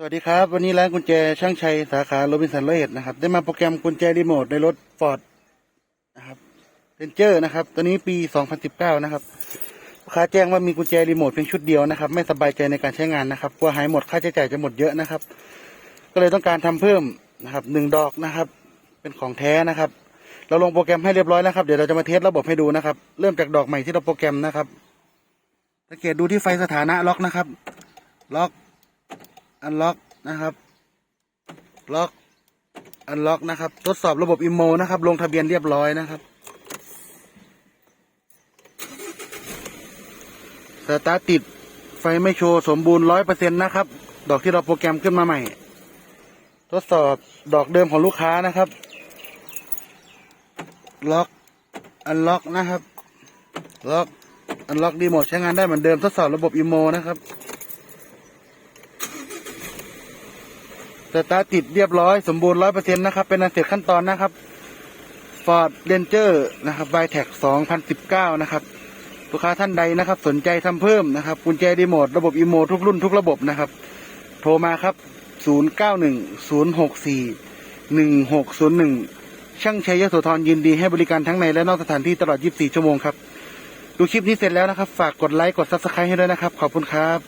สวัสดีครับ วันนี้ร้านกุญแจช่างชัยสาขาโรบินสันร้อยเอ็ดนะครับ ได้มาโปรแกรมกุญแจรีโมทในรถฟอร์ดนะครับเรนเจอร์นะครับ ตัวนี้ปี 2019 นะครับลูกค้าแจ้งว่ามีกุญแจรีโมทเพียงชุดเดียวนะครับ ไม่สบายใจในการใช้งานนะครับกลัวหายหมดค่าใช้จ่ายจะหมดเยอะนะครับ ก็เลยต้องการทำเพิ่มนะครับหนึ่งดอกนะครับ เป็นของแท้นะครับ เราลงโปรแกรมให้เรียบร้อยแล้วครับเดี๋ยวเราจะมาเทสระบบให้ดูนะครับ เริ่มจากดอกใหม่ที่เราโปรแกรมนะครับสังเกตดูที่ไฟสถานะล็อกนะครับ ล็อก อันล็อกนะครับ ล็อกอันล็อกนะครับ ทดสอบระบบอิโมนะครับ ลงทะเบียนเรียบร้อยนะครับ สตาร์ติด ไฟไม่โชว์สมบูรณ์ร้อยเปอร์เซ็นต์นะครับ ดอกที่เราโปรแกรมขึ้นมาใหม่ ทดสอบดอกเดิมของลูกค้านะครับ ล็อกอันล็อกนะครับ ล็อกอันล็อกดีโมดใช้งานได้เหมือนเดิมทดสอบระบบอิโมนะครับ สตาร์ติดเรียบร้อยสมบูรณ์ร้อยเปอร์เซ็นต์นะครับ เป็นอันเสร็จขั้นตอนนะครับ Ford Ranger นะครับ b y t e c 2019 นะครับ ลูกค้าท่านใดนะครับ สนใจทำเพิ่มนะครับกุญแจรีโมทระบบอีโมทุกรุ่นทุกระบบนะครับ โทรมาครับ 0910641601 ช่างชัยยโสธรยินดีให้บริการทั้งในและนอกสถานที่ตลอด 24 ชั่วโมงครับ ดูคลิปนี้เสร็จแล้วนะครับ ฝากกดไลค์กด Subscribe ให้ด้วยนะครับ ขอบคุณครับ